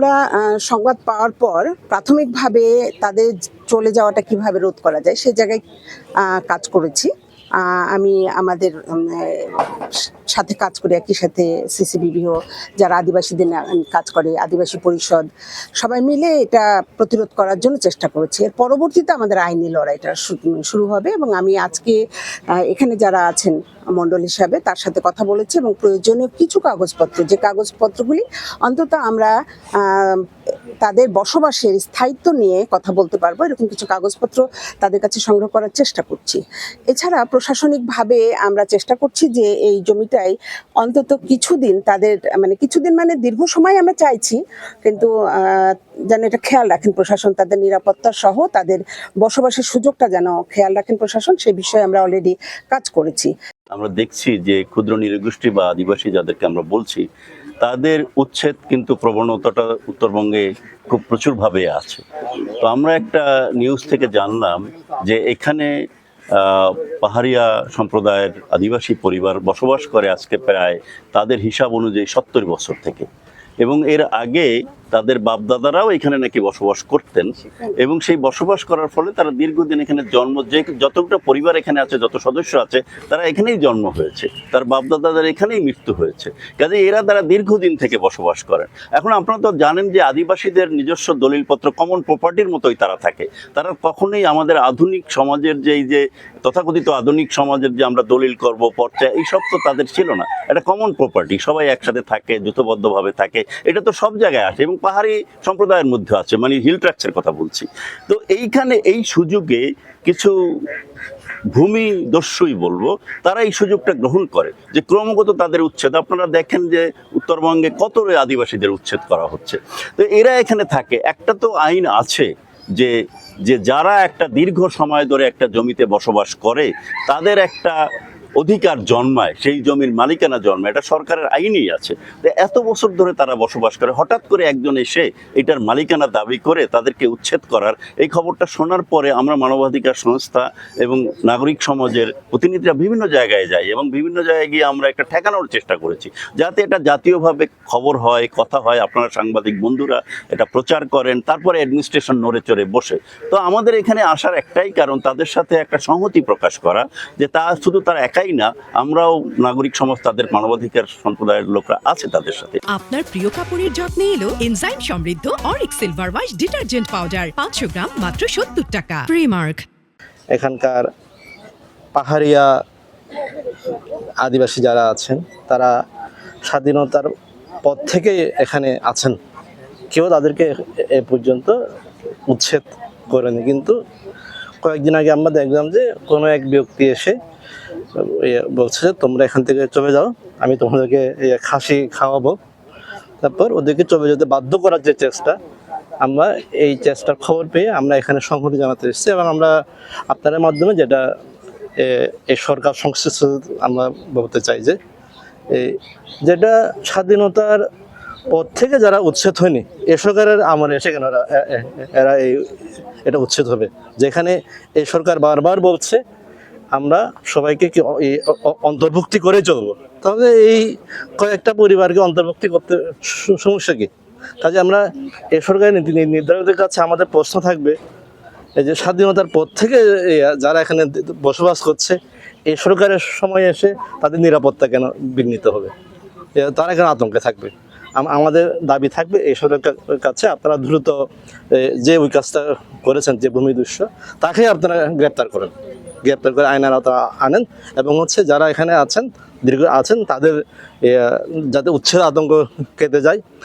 আমরা সংবাদ পাওয়ার পর প্রাথমিকভাবে তাদের চলে যাওয়াটা কীভাবে রোধ করা যায়, সে জায়গায় কাজ করেছি। আমি আমাদের সাথে কাজ করি, একই সাথে সিসিবিবিও, যারা আদিবাসীদের কাজ করে, আদিবাসী পরিষদ, সবাই মিলে এটা প্রতিরোধ করার জন্য চেষ্টা করেছি। এর পরবর্তীতে আমাদের আইনি লড়াইটা শুরু হবে এবং আমি আজকে এখানে যারা আছেন মণ্ডল হিসাবে, তার সাথে কথা বলেছি এবং প্রয়োজনীয় কিছু কাগজপত্র, যে কাগজপত্রগুলি অন্তত আমরা তাদের বসবাসের স্থায়িত্ব নিয়ে কথা বলতে পারব, এরকম কিছু কাগজপত্র তাদের কাছে সংগ্রহ করার চেষ্টা করছি। এছাড়া প্রশাসনিকভাবে আমরা চেষ্টা করছি যে এই জমিটাই অন্তত কিছুদিন তাদের মানে কিছুদিন মানে দীর্ঘ সময় আমরা চাইছি, কিন্তু যেন এটা খেয়াল রাখেন প্রশাসন, তাদের নিরাপত্তা সহ তাদের বসবাসের সুযোগটা যেন খেয়াল রাখেন প্রশাসন সে বিষয়ে আমরা অলরেডি কাজ করেছি। আমরা দেখছি যে ক্ষুদ্র নিরগোষ্ঠী বা আদিবাসী যাদেরকে আমরা বলছি, তাদের উচ্ছেদ কিন্তু প্রবণতাটা উত্তরবঙ্গে খুব প্রচুরভাবে আছে। তো আমরা একটা নিউজ থেকে জানলাম যে এখানে পাহাড়িয়া সম্প্রদায়ের আদিবাসী পরিবার বসবাস করে আজকে প্রায় তাদের হিসাব অনুযায়ী সত্তর বছর থেকে। এবং এর আগে তাদের বাপদাদারাও এখানে নাকি বসবাস করতেন। এবং সেই বসবাস করার ফলে তারা দীর্ঘদিন এখানে জন্ম, যে যতটা পরিবার এখানে আছে, যত সদস্য আছে, তারা এখানেই জন্ম হয়েছে। তার বাপদাদাদের এখানেই মৃত্যু হয়েছে। কাজে এরা তারা দীর্ঘদিন থেকে বসবাস করেন। এখন আপনারা তো জানেন যে আদিবাসীদের নিজস্ব দলিলপত্র কমন প্রপার্টির মতোই তারা থাকে। তারা কখনোই আমাদের আধুনিক সমাজের যে এই যে তথাকথিত আধুনিক সমাজের যে আমরা দলিল করব, পর্চা, এইসব তো তাদের ছিল না। এটা কমন প্রপার্টি সবাই একসাথে থাকে যুথবদ্ধভাবে থাকে। এটা তো সব জায়গায় আছে এবং পাহাড়ি সম্প্রদায়ের মধ্যে আছে মানে হিল ট্র্যাক্সের কথা বলছি। তো এইখানে এই সুযোগে কিছু ভূমি দস্যুই বলব, তারা এই সুযোগটা গ্রহণ করে যে ক্রমাগত তাদের উচ্ছেদ। আপনারা দেখেন যে উত্তরবঙ্গে কত আদিবাসীদের উচ্ছেদ করা হচ্ছে। তো এরা এখানে থাকে। একটা তো আইন আছে যে যে যারা একটা দীর্ঘ সময় ধরে একটা জমিতে বসবাস করে, তাদের একটা অধিকার জন্মায়, সেই জমির মালিকানা জন্মায়, এটা সরকারের আইনই আছে। এত বছর ধরে তারা বসবাস করে, হঠাৎ করে একজন এসে এটার মালিকানা দাবি করে তাদেরকে উচ্ছেদ করার, এই খবরটা শোনার পরে আমরা মানবাধিকার সংস্থা এবং নাগরিক সমাজের প্রতিনিধিরা বিভিন্ন জায়গায় যাই এবং বিভিন্ন জায়গায় গিয়ে আমরা একটা ঠেকানোর চেষ্টা করেছি। যাতে এটা জাতীয়ভাবে খবর হয়, কথা হয়, আপনারা সাংবাদিক বন্ধুরা এটা প্রচার করেন, তারপরে অ্যাডমিনিস্ট্রেশন নড়ে চড়ে বসে। তো আমাদের এখানে আসার একটাই কারণ, তাদের সাথে একটা সংহতি প্রকাশ করা, যে তা শুধু তারা একাই না আমরাও নাগরিক সমাজ তাদের মানবাধিকার সম্প্রদায়ের লোকরা আছে তাদের সাথে। আপনার প্রিয় কাপড়ের যত্নে এলো এনজাইম সমৃদ্ধ অরিক সিলভার ওয়াশ ডিটারজেন্ট পাউডার পাঁচশো গ্রাম মাত্র সত্তর টাকা। প্রিমার্ক এখানকার পাহাড়িয়া আদিবাসী যারা আছেন তারা স্বাধীনতার পর থেকে এখানে আছেন। কেউ তাদেরকে এ- পর্যন্ত উচ্ছেদ করেনি কিন্তু কয়েকদিন আগে আমরা দেখলাম যে কোনো এক ব্যক্তি এসে বলছে, তোমরা এখান থেকে চলে যাও, আমি তোমাদেরকে খাসি খাওয়াবো। তারপর ওদেরকে চলে যেতে বাধ্য করার যে চেষ্টা, আমরা এই চেষ্টার খবর পেয়ে আমরা এখানে সংহতি জানাতে এসেছি এবং আমরা আপনাদের মাধ্যমে যেটা এই সরকার সংশ্লিষ্ট আমরা বলতে চাই যে এই যেটা স্বাধীনতার পর থেকে যারা উচ্ছেদ হয়নি, এ সরকারের আমলে এসে কেন এরা এই, এটা উচ্ছেদ হবে? যেখানে এই সরকার বারবার বলছে আমরা সবাইকে অন্তর্ভুক্তি করে চলবো? তাহলে এই কয়েকটা পরিবারকে অন্তর্ভুক্তি করতে সমস্যা কি? কাজে আমরা এ সরকারি নীতি নির্ধারকদের কাছে আমাদের প্রশ্ন থাকবে, এই যে স্বাধীনতার পর থেকে যারা এখানে বসবাস করছে, এই সরকারের সময় এসে তাদের নিরাপত্তা কেন বিঘ্নিত হবে? তারা কেন আতঙ্কে থাকবে? আমাদের দাবি থাকবে এই সরকারের কাছে আপনারা দ্রুত যে ওই কাজটা করেছেন, যে ভূমি দৃশ্য তাকে আপনারা গ্রেপ্তার করেন। গ্রেপ্তার করে আইনের আওতা আনেন এবং হচ্ছে যারা এখানে আছেন, দীর্ঘ আছেন, তাদের যাতে উচ্ছেদ আতঙ্ক কেটে যায়।